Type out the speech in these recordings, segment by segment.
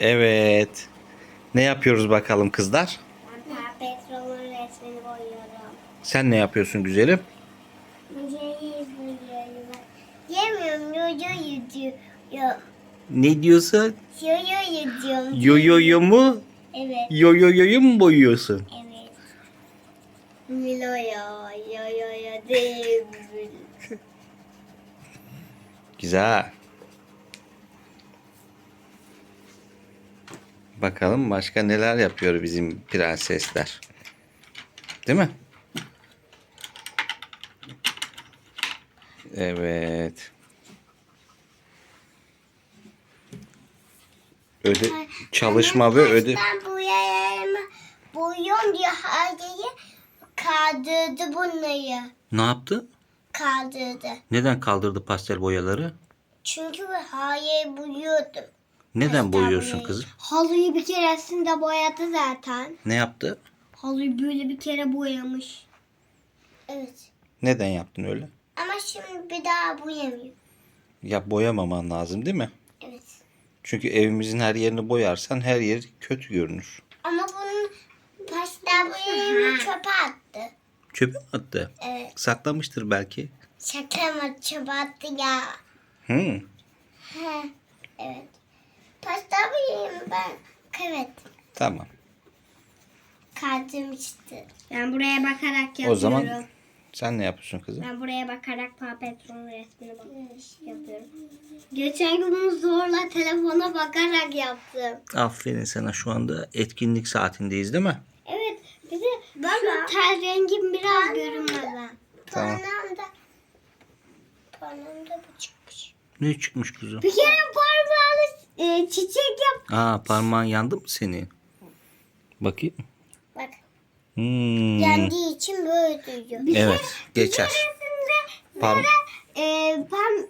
Evet. Ne yapıyoruz bakalım kızlar? Ben Petrol'ün resmini boyuyorum. Sen ne yapıyorsun güzelim? Ceyiz boyuyorum. Yemiyorum, yoyo yüzüyor. Ne diyorsun? Yoyo yüzüyorum. Yo yo yo mu? Evet, Yo yo yo yo mu boyuyorsun? evet. Miloya, yo yo yo değil. Güzel. Bakalım başka neler yapıyor bizim prensesler. Değil mi? Evet. Öde çalışma ve öde boyuyorum diye hayayı kaldırdı bunları. ne yaptı? Kaldırdı. Neden kaldırdı pastel boyaları? Çünkü ben hayayı boyuyordum. Neden boyuyorsun kızım? Halıyı bir keresinde boyadı zaten. Ne yaptı? Halıyı böyle bir kere boyamış. Evet. Neden yaptın öyle? Ama şimdi bir daha boyamıyor. Ya boyamaman lazım değil mi? Evet. Çünkü evimizin her yerini boyarsan her yer kötü görünür. Ama bunun pastel boyayımı çöpe attı. Çöpe mi attı? Evet. Saklamıştır belki. Şaka mı çöpe attı ya? Hı. He. Evet. Pastel boyayımı ben evet. Tamam. Kaldırmıştı. Ben buraya bakarak yapıyorum. O zaman sen ne yapıyorsun kızım? Ben buraya bakarak Papetron'un resmini bak yapıyorum. Geçen gün bunu zorla telefona bakarak yaptım. Aferin sana şu anda etkinlik saatindeyiz değil mi? Evet. Bir de ben şu tel rengim biraz görünmeden. Tamam. Parmağımda parmağımda bu çıkmış. Ne çıkmış kızım? Bir kere parmağını e, çiçek yap. Aa parmağın yandı mı senin? Bakayım. Bak. Hmm. Yendiği için böyle duruyor. Evet geçer. Parm e, ben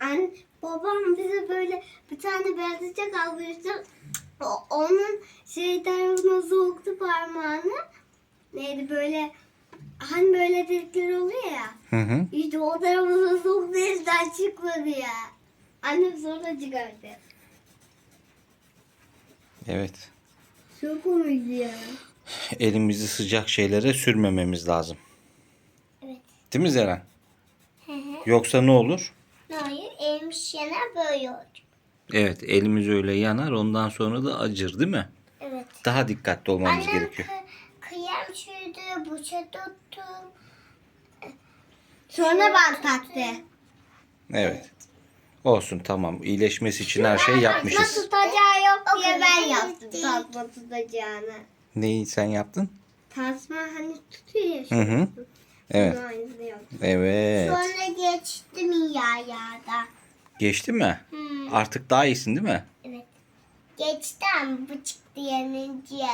an, babam bize böyle bir tane beyaz çiçek almıştı. O- Onun şey tarafına soktu parmağını. Neydi böyle hani böyle delikler oluyor ya. Hı hı. İşte o tarafına soktu evden çıkmadı ya. Annem sonra çıkardı. Evet. Çok komikti ya. Elimizi sıcak şeylere sürmememiz lazım. Evet. Değil mi Zeren? Hı hı. Yoksa ne olur? Hayır elmiş yana böyle oldu. Evet elimiz öyle yanar ondan sonra da acır değil mi? Evet. Daha dikkatli olmamız Annem gerekiyor. kı- kıyam sürdü, bıçak tuttum. Sonra ben taktı. Evet. Olsun tamam. İyileşmesi için her şey yapmışız. tutacağı yok diye ben yaptım tasma tutacağını. Neyi sen yaptın? Tasma hani tutuyor ya. Hı hı. Evet. Onu aynısını yaptım. Evet. Sonra geçtim ya yağda. Geçti mi? Artık daha iyisin değil mi? Evet. Geçtim bıçak diyenince.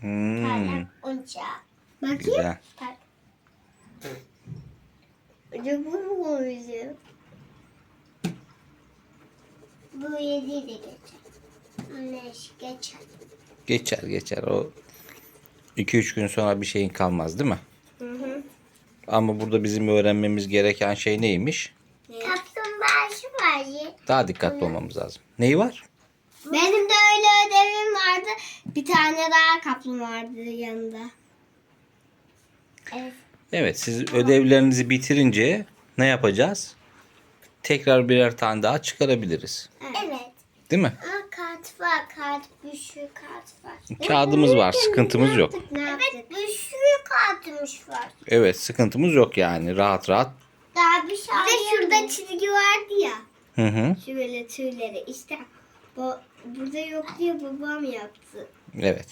Hmm. Parlak unca. Bakayım. Güzel. Bak. Acaba bu mu? Bu yedi de geçer. Ne geçer. Geçer geçer. O 2-3 gün sonra bir şeyin kalmaz değil mi? Hı hı. Ama burada bizim öğrenmemiz gereken şey neymiş? Kaplumbağası var ya. Daha dikkatli olmamız lazım. Neyi var? Benim de öyle ödevim vardı. Bir tane daha kaplumbağa vardı yanında. Evet. Evet siz ödevlerinizi bitirince ne yapacağız? Tekrar birer tane daha çıkarabiliriz. Evet. Değil mi? Ama kart var. Kart bir sürü kart var. Kağıdımız var. Sıkıntımız yok. Evet bir sürü kartımız var. Evet sıkıntımız yok yani. Rahat rahat. Daha bir şey Bir de şurada çizgi vardı ya. Hı hı. Şöyle tüyleri. İşte bu, burada yok diye babam yaptı. Evet.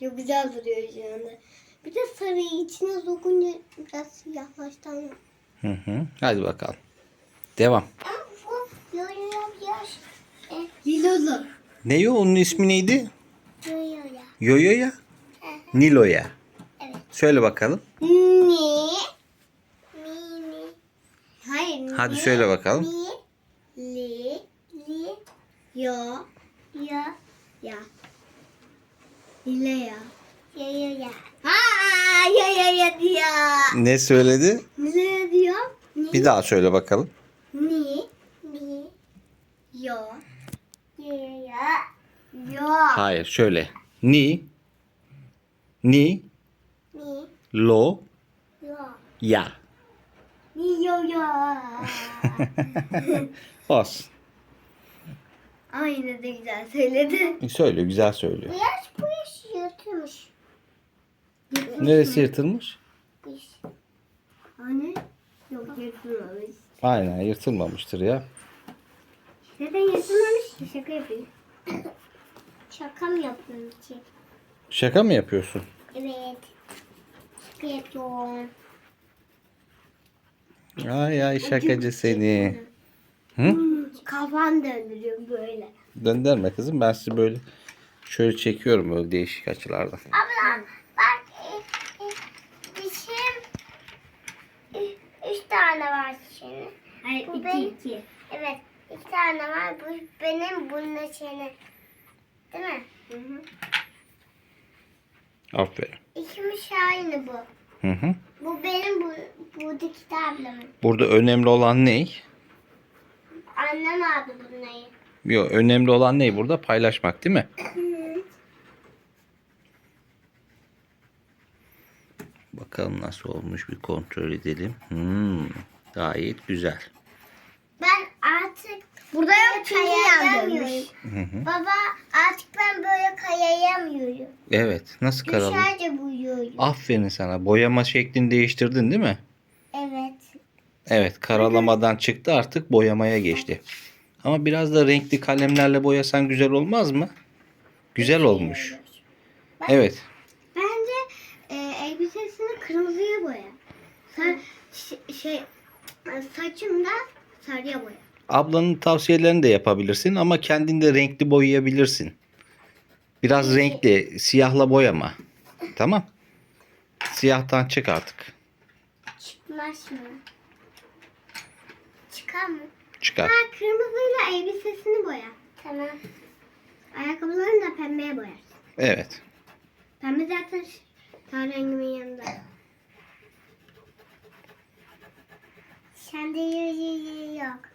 Çok güzel duruyor şu anda. Bir de sarıyı içine sokunca biraz siyahlaştan. Hı hı. Hadi bakalım. Devam. Lilolu. Ne o? Onun ismi neydi? Yoyo ya. Yoyo'ya? Nilo'ya. Evet. Söyle bakalım. Ni. Mi. Hayır. Hadi söyle bakalım. Mi. Li. Li. Yo. Ya. Ya. Lile ya. Yoyo ya. Ha yoyo ya diyor. Ne söyledi? Ne diyor? Bir daha söyle bakalım. Ni. Mi. Yo. Ya. Ya. Hayır şöyle. Ni. Ni. Ni. Lo. Ya. Ya. Ni yo ya. Olsun. Ama yine de güzel söyledi. Söyle güzel söylüyor. Yaş bu yaş yırtılmış. Neresi yırtılmış? Yaş. Anne? Yok yırtılmamış. Aynen yırtılmamıştır ya. Neden yırtılmamış ki? Şaka yapayım. Şaka mı yapıyorum ki? Şaka mı yapıyorsun? Evet. Şaka yapıyorum. Ay ay şakacı seni. Hı? Hmm, Kafan döndürüyorum böyle. Döndürme kızım ben sizi böyle şöyle çekiyorum böyle değişik açılardan. Abla bak e, e, dişim e, üç tane var şimdi. Hayır Bu iki benim- iki. Evet iki tane var. Bu benim bunun senin. Değil mi? Hı hı. Aferin. İkimiz aynı bu. Hı hı. Bu benim bu buradaki de ablamın. Burada önemli olan ne? Annem aldı bunları. Yok önemli olan ne burada? Paylaşmak değil mi? Bakalım nasıl olmuş bir kontrol edelim. Hmm, gayet güzel. Ben artık Burada yok çünkü hı. Baba artık ben böyle kayayamıyorum. Evet nasıl karalı? Düşerce buyuyorum. Aferin sana. Boyama şeklini değiştirdin değil mi? Evet. Evet karalamadan çıktı artık boyamaya geçti. Ama biraz da renkli kalemlerle boyasan güzel olmaz mı? Güzel olmuş. Evet. Bence e, elbisesini kırmızıya boya. Sa şey e, saçını da sarıya boya. Ablanın tavsiyelerini de yapabilirsin ama kendin de renkli boyayabilirsin. Biraz renkli, siyahla boyama. Tamam. Siyahtan çık artık. Çıkmaz mı? Çıkar mı? Çıkar. Ha kırmızıyla elbisesini boya. Tamam. Ayakkabılarını da pembeye boyar. Evet. Pembe zaten ten rengimin yanında. Sende yok.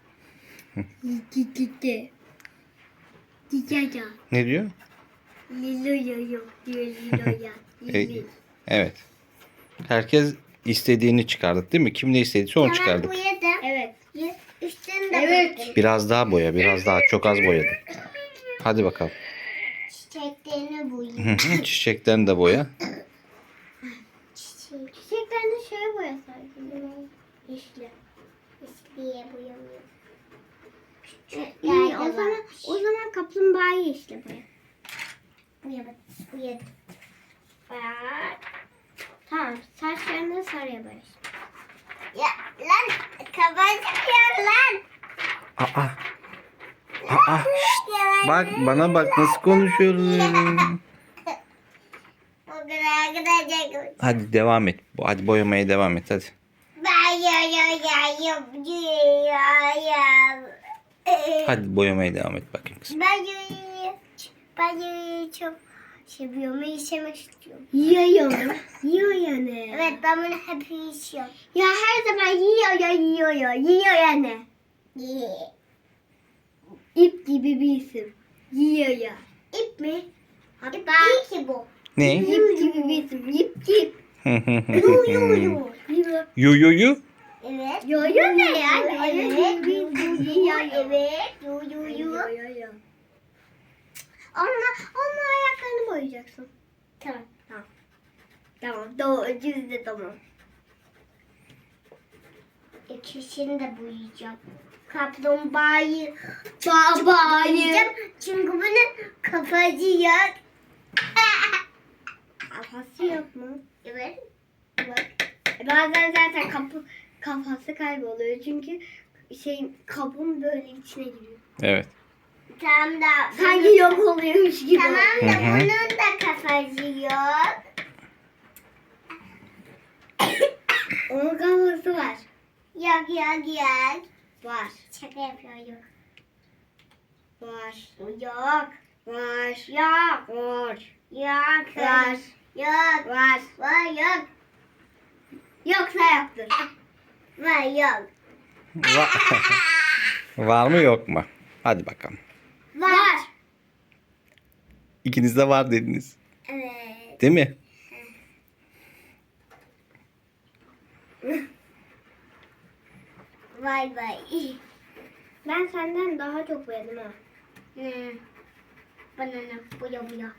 Gitti. Gitti. Ne diyor? Lilo yok diyor Lilo'ya. E, evet. Herkes istediğini çıkardık değil mi? Kim ne istediyse onu çıkardık. boyadım. Evet. Y- Üstünü de Evet. boyadım. Biraz daha boya, biraz daha. Çok az boyadık. Hadi bakalım. Çiçeklerini boyadım. Hı hı, Çiçeklerini de boya. Çiçek. Çiçeklerini şöyle boyasaydım. Yeşile. Yeşiliye boyamıyorum. İyi, o zaman o zaman kaplumbağayı yeşile boya. Boyadım. Boyadım. Bak. Tamam. Saçlarını sarıya boya. Ya lan kapatıyor lan. Aa. Aa. Bak bana bak nasıl konuşuyorum. Hadi devam et. Hadi boyamaya devam et hadi. Hadi boyamaya devam et bakayım kızım. Ben yürüyü, ben yürüyü çok seviyorum. Yaşamak istiyorum. Yiyor. Yiyor yani. Evet ben bunu hep yaşıyorum. Ya her zaman yiyor ya yiyor ya. Yiyor yani. Yeah. İp gibi bir isim. Yiyor ya. İp mi? İp değil ki bu. Ne? İp gibi bir isim. İp ip. Yu yu yu. Yiyor. yu yu yu. Evet. Yo yo ne ya? Evet. Evet. Yo yo yo. Onunla, onunla ayaklarını boyayacaksın. Tamam. Tamam. Doğru. Düz de tamam. İkisini de boyayacağım. Kaplumbağayı Babayı. Çünkü bunun kafacı yok. Kafası yok mu? Evet. Bak. Bazen zaten kapı kafası kayboluyor çünkü şey kabın böyle içine giriyor. Evet. Tamam da. Sanki yok oluyormuş gibi. Tamam da Hı hı. bunun da kafacı yok. Onun kafası var. Yok yok yok. Var. Şaka yapıyor yok. Var. Yok. Var. Yok. Var. Yok. Var. Yok. Var. Var yok. Yoksa yoktur. Var yok. Va- Var mı yok mu? Hadi bakalım. Var. İkiniz de var dediniz. Evet. Değil mi? Vay vay. Ben senden daha çok beğendim ha. Ne? Bana ne? Boya boya.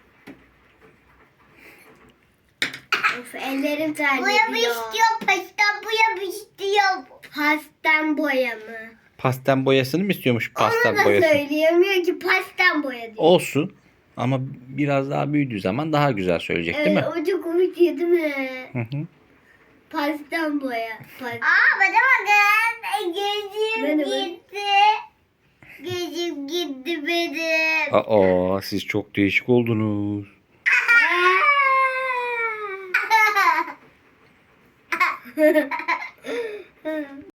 Of ellerim Boya mı terledi ya. istiyor? Pasta boya mı istiyor? Pastel boya mı? Pastel boyasını mı istiyormuş Onu pastel da boyası? söyleyemiyor ki pastel boya diyor. Olsun. Ama biraz daha büyüdüğü zaman daha güzel söyleyecek değil mi? Evet, o çok komik değil mi? Hı hı. Pastel boya. Pastel. Aa bana bakın. Gözüm Ben de bak- gitti. Gözüm gitti benim. Aa siz çok değişik oldunuz. Aa.